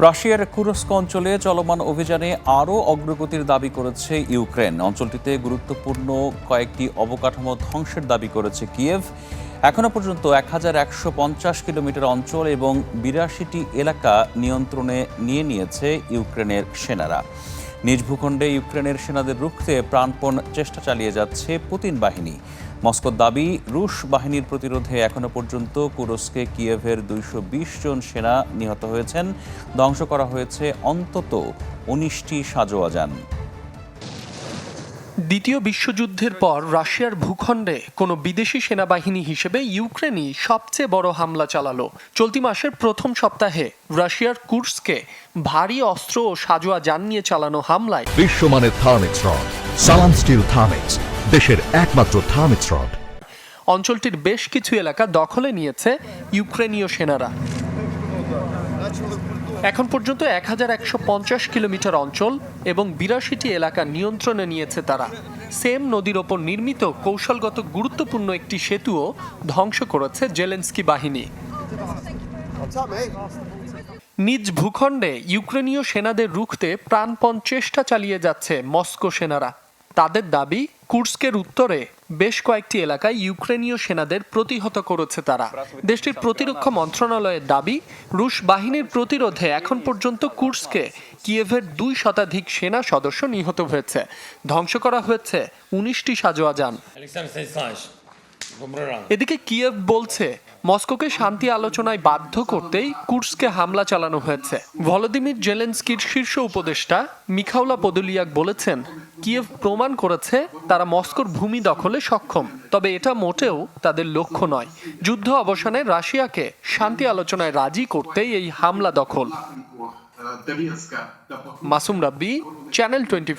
রাশিয়ার কুরস্ক অঞ্চলে চলমান অভিযানে আরও অগ্রগতির দাবি করেছে ইউক্রেন। অঞ্চলটিতে গুরুত্বপূর্ণ কয়েকটি অবকাঠামো ধ্বংসের দাবি করেছে কিয়েভ। এখনও পর্যন্ত এক হাজার একশো পঞ্চাশ কিলোমিটার অঞ্চল এবং বিরাশিটি এলাকা নিয়ন্ত্রণে নিয়ে নিয়েছে ইউক্রেনের সেনারা। নিজ ভূখণ্ডে ইউক্রেনের সেনাদের রুখতে প্রাণপণ চেষ্টা চালিয়ে যাচ্ছে পুতিন বাহিনী। মস্কোর দাবি, রুশ বাহিনীর প্রতিরোধে এখনও পর্যন্ত কুরস্কে কিয়েভের দুইশো বিশ জন সেনা নিহত হয়েছেন। ধ্বংস করা হয়েছে অন্তত উনিশটি সাজোয়া যান। দ্বিতীয় বিশ্বযুদ্ধের পর রাশিয়ার ভূখণ্ডে কোনো বিদেশি সেনাবাহিনী হিসেবে ইউক্রেনই সবচেয়ে বড় হামলা চালালো। চলতি মাসের প্রথম সপ্তাহে রাশিয়ার কুর্সকে ভারী অস্ত্র ও সাজোয়া যান নিয়ে চালানো হামলায় বিশ্বমানের Thermex rod Salam steel Thermex দেশের একমাত্র থার্মিক্স রড। অঞ্চলটির বেশ কিছু এলাকা দখলে নিয়েছে ইউক্রেনীয় সেনারা। এখন পর্যন্ত এক হাজার একশো পঞ্চাশ কিলোমিটার অঞ্চল এবং বিরাশিটি এলাকা নিয়ন্ত্রণে নিয়েছে তারা। সেম নদীর ওপর নির্মিত কৌশলগত গুরুত্বপূর্ণ একটি সেতুও ধ্বংস করেছে জেলেন্সকি বাহিনী। নিজ ভূখণ্ডে ইউক্রেনীয় সেনাদের রুখতে প্রাণপণ চেষ্টা চালিয়ে যাচ্ছে মস্কো সেনারা। তাদের দাবি কুর্সকের উত্তরে বেশ কয়েকটি এলাকায় ইউক্রেনীয় সেনাদের প্রতিহত করেছে তারা। দেশটির প্রতিরক্ষা মন্ত্রণালয়ের দাবি রুশ বাহিনীর প্রতিরোধে এখন পর্যন্ত কুর্সকে কিয়েভের দুই শতাধিক সেনা সদস্য নিহত হয়েছে। ধ্বংস করা হয়েছে উনিশটি সাজোয়া যান এদিকে কিয়েভ বলছে মস্কোকে শান্তি আলোচনায় বাধ্য করতেই কুর্সকে হামলা চালানো হয়েছে। ভলোদিমির জেলেন্সকির শীর্ষ উপদেষ্টা মিখাউলা পদুলিয়াক বলেছেন, কিয়েভ প্রমাণ করেছে তারা মস্কোর ভূমি দখলে সক্ষম, তবে এটা মোটেও তাদের লক্ষ্য নয়। যুদ্ধ অবসানে রাশিয়াকে শান্তি আলোচনায় রাজি করতেই এই হামলা দখল। মাসুম রাব্বি, চ্যানেল টোয়েন্টি